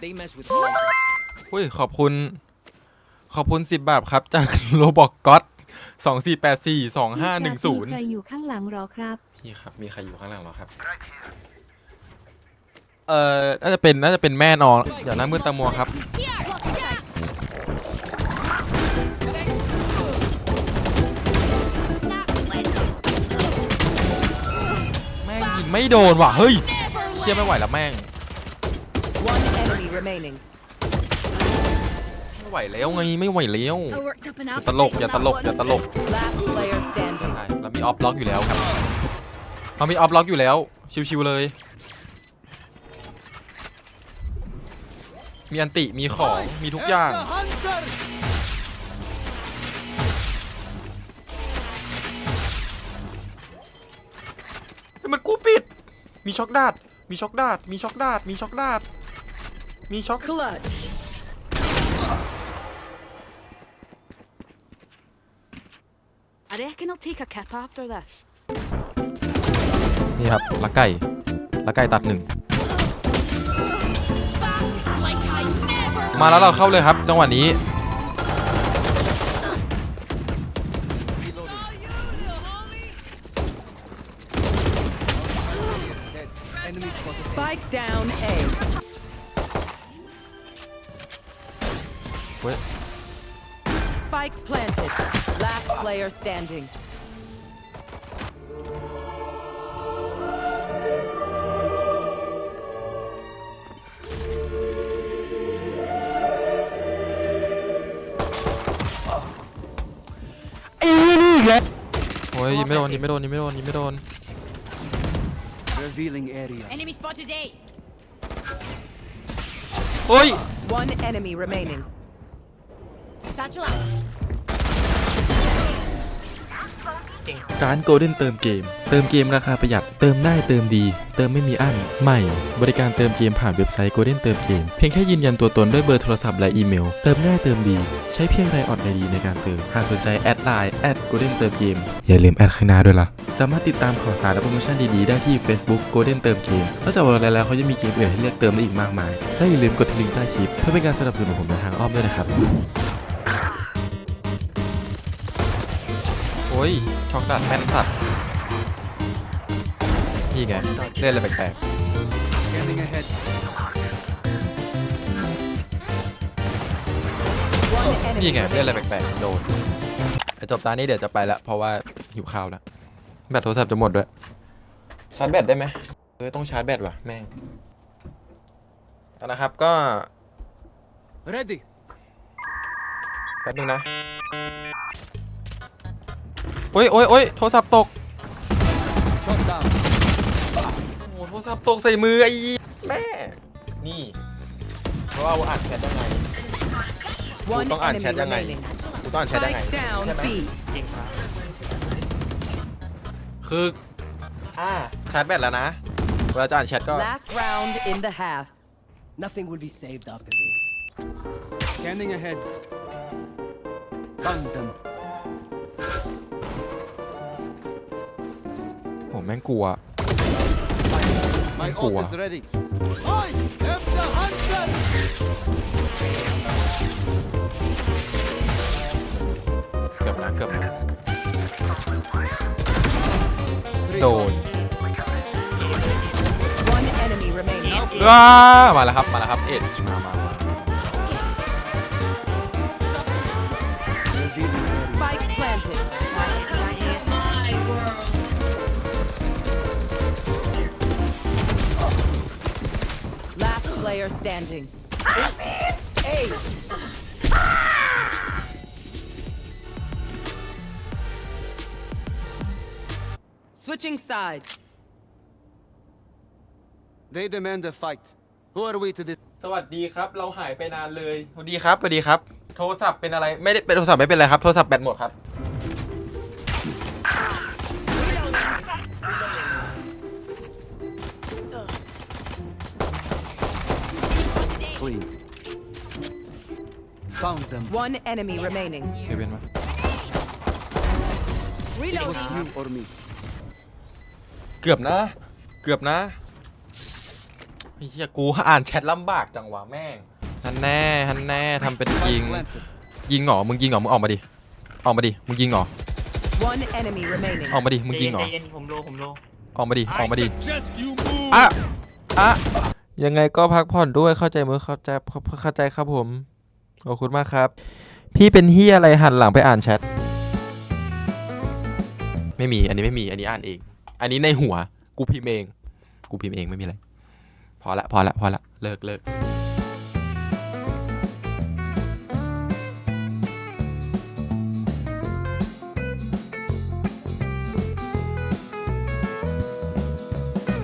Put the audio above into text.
They mess with soldiers. อุ้ยขอบคุณ ขอบคุณสิบบาทครับ จากโรบอกก็ตสองสี่แปดสี่สองห้าหนึ่งศูนย์มีใครอยู่ข้างหลังหรอครับ พี่ครับ มีใครอยู่ข้างหลังเหรอครับ เอ่อ น่าจะเป็น น่าจะเป็นแม่นอนอย่าหน้ามืดตามัวครับ แม่งยิงไม่โดนว่ะ เฮ้ย เชี่ยไม่ไหวแล้วแม่ง One enemy remaining. ไม่ไหวแล้วไงไม่ไหวแล้ว I worked up an อย่าตลกอย่าตลกอย่าตลก Last player standing. ใช่เรามีออฟล็อกอยู่แล้วครับเรามีออฟล็อกอยู่แล้ว ชิวๆเลย มีอันติ มีของ มีทุกอย่าง แต่มันกูปิด มีช็อกดาดมีช็อกดาดมีช็อกดาดมีช็อกดาด มีช็อก Clutch. I reckon I'll take a kip after this. นี่ครับลักไก่ลักไก่ตัดหนึ่ง Like I never มาแล้วเราเข้าเลยครับ จังหวะนี้ Enemy spotted. Spike down A. เว้ย Spike planted. Last player standing. โอ้ยยิงไม่โดนยิงไม่โดนยิงไม่โดนยิงไม่โดน Revealing area. Enemy spotted A. เฮ้ย One enemy remaining. Satchel out. ร้าน Golden เติมเกม เติมเกมราคาประหยัด เติมได้เติมดี เติมไม่มีอั้น ใหม่ บริการเติมเกมผ่านเว็บไซต์ Golden เติมเกม เพียงแค่ยืนยันตัวตนด้วยเบอร์โทรศัพท์และอีเมล เติมง่ายเติมดี ใช้เพียงไรออดไอดีในการเติม หากสนใจแอดไลน์แอด Golden เติมเกม อย่าลืมแอดข้างหน้าด้วยล่ะ สามารถติดตามข่าวสารและโปรโมชั่นดีๆได้ที่ Facebook Golden เติมเกมนอกจากวันแล้วเขาจะมีเกมอื่นให้เลือกเติมได้อีกมากมายและอย่าลืมกดที่ลิงก์ใต้คลิปเพื่อเป็นการสนับสนุนผมในทางอ้อมด้วยนะครับ อ้ยช็อกดาดแม่นสัตว์นี่ไงเล่นอะไรแปลก Scanning ahead. One ๆ enemy นี่ไงเล่นอะไร remaining. แปลกๆโดนไอ้จบตานี้เดี๋ยวจะไปละเพราะว่าหิวข้าวแล้วแบตโทรศัพท์จะหมดด้วย ชาร์จแบตได้ไหมเออต้องชาร์จแบตว่ะแม่งเอานะครับก็ Ready. แป๊บนึงนะ โอ้ยโอ้ยโอ้ยโทรศัพท์ตก Shot down. โอ้โหโทรศัพท์ตกใส่มือไอ้แม่นี่เพราะว่าอ่านแชทยังไง One Don't enemy chat ยังไง remaining. กูต้องอ่านแชทยังไง Spike down ใช่ไหม B. คืออ่าชาร์จแบตแล้วนะเวลาจะอ่านแชทก็ Last round in the half. Nothing will be saved after this. Scanning ahead. Found them. โหแม่งกลัว My Cool. ult is ready. I am the hunter. เกือบนะเกือบนะ Three โดน One enemy remaining. ว้ามาแล้วครับ มาแล้วครับ เอ็ดมามา player standing. Ace. Switching sides. They demand a fight. Who are we to this? สวัสดีครับ เราหายไปนานเลย สวัสดีครับ สวัสดีครับ โทรศัพท์เป็นอะไร ไม่ได้เป็นโทรศัพท์ไม่เป็นไรครับ โทรศัพท์แบตหมดครับ Found them. One enemy remaining. เอเวนมา It was you or me. เกือบนะ เกือบนะไอ้เหี้ยกูอ่านแชทลำบากจังวะแม่งฮันแน่ฮันแน่ทำเป็นยิง Planted. ยิงเหรอมึงยิงเหรอมึงออกมาดิ ออกมาดิ มึงยิงเหรอ One enemy remaining. ออกมาดิ มึงยิงเหรอ ใจเย็นผมโลผมโลออกมาดิ ออกมาดิอะอะยังไงก็พักผ่อนด้วยเข้าใจมือเข้าใจเข้าใจครับผม ขอบคุณมากครับ พี่เป็นเฮียอะไรหันหลังไปอ่านแชท ไม่มี อันนี้ไม่มี อันนี้อ่านเอง อันนี้ในหัว กูพิมพ์เอง กูพิมพ์เองไม่มีอะไร พอละ พอละ พอละ เลิกเลิก